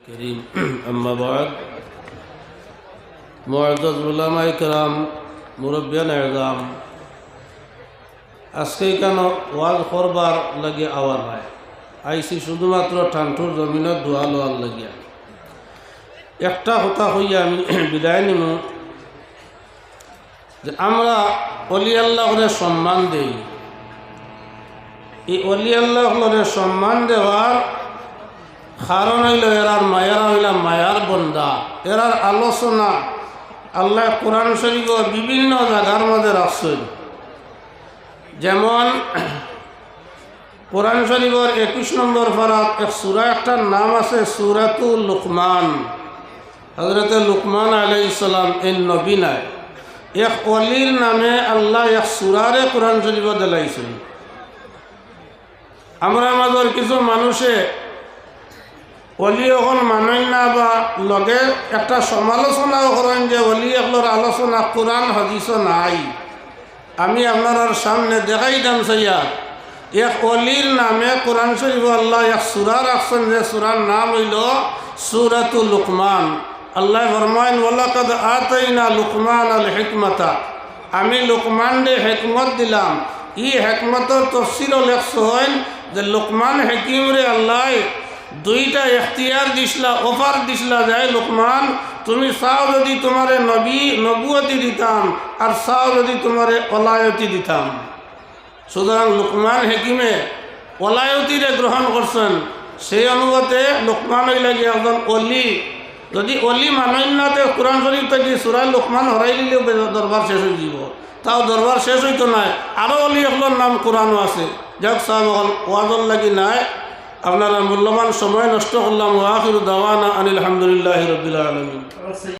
আজকে কেন করবার লাগে আওয়ার আইসি শুধুমাত্র ঠান্ঠুর দোয়া লাগিয়া একটা কথা হইয়া আমি বিদায় নিম, যে আমরা অলি আল্লাহরে সম্মান দেই। এই অলি আল্লাহরে সম্মান দেওয়ার কারণ হইল এরার মায়ারা হইলাম মায়ার বন্দা। এরার আলোচনা আল্লাহ কোরআন শরীফ বিভিন্ন জায়গার মধ্যে রাখছেন যেমন কোরআন শরীফের একুশ নম্বর ফরাত এক সুরা একটার নাম আছে সুরাতুল লুকমান। হজরত লুকমান আলাই ইসলাম এই নবীনায় এক অলির নামে আল্লাহ এক সুরারে কোরআন শরীফ দিলাইছেন। আমরা আমাদের কিছু মানুষে অলি এখন মানেন না বা লগে একটা সমালোচনাও করেন যে অলি এগুলোর আলোচনা কোরআন হদিস নাই। আমি আপনার সামনে দেখাই দাম সাইয়া এক অলির নামে কোরআন শরীফ আল্লাহ এক সুরা রাখছেন যে সুরার নাম হইল সুরাতুল লুকমান। আল্লাহ ফরমাইন আতাই না লুকমান আল হিকমতা। আমি লুকমান দে হেকমত দিলাম। ই হেকমতর তফসির লেখছ হইন যে লুকমান হেকিম রে আল্লাহ দুইটা এখতিয়ার দিসলা অফার দিসলা যায় লোকমান, তুমি চাও যদি তোমারে নবী, নবুয়তি দিতাম, আর চাও যদি তোমারে অলায়তি দিতাম। সুতরাং লোকমান হেকিমে অলায়তিরে গ্রহণ করছেন। সেই অনুগতে লোকমান হইলে একজন অলি। যদি অলি মানন্যতে কোরআন শরীফ থেকে সুরাই লোকমান হরাই দিলেও দরবার শেষ হয়ে যাব। তাও দরবার শেষ হইতো নাই। আরও অলি এগুলোর নাম কোরআনও আছে। যাক সাহেব ওয়াজর লাগি নাই। আপনারা মূল্যবান সময় নষ্ট করলাম ওয়াকির দাওয়ানা আনিল আলহামদুলিল্লাহ রবিল আলমিন।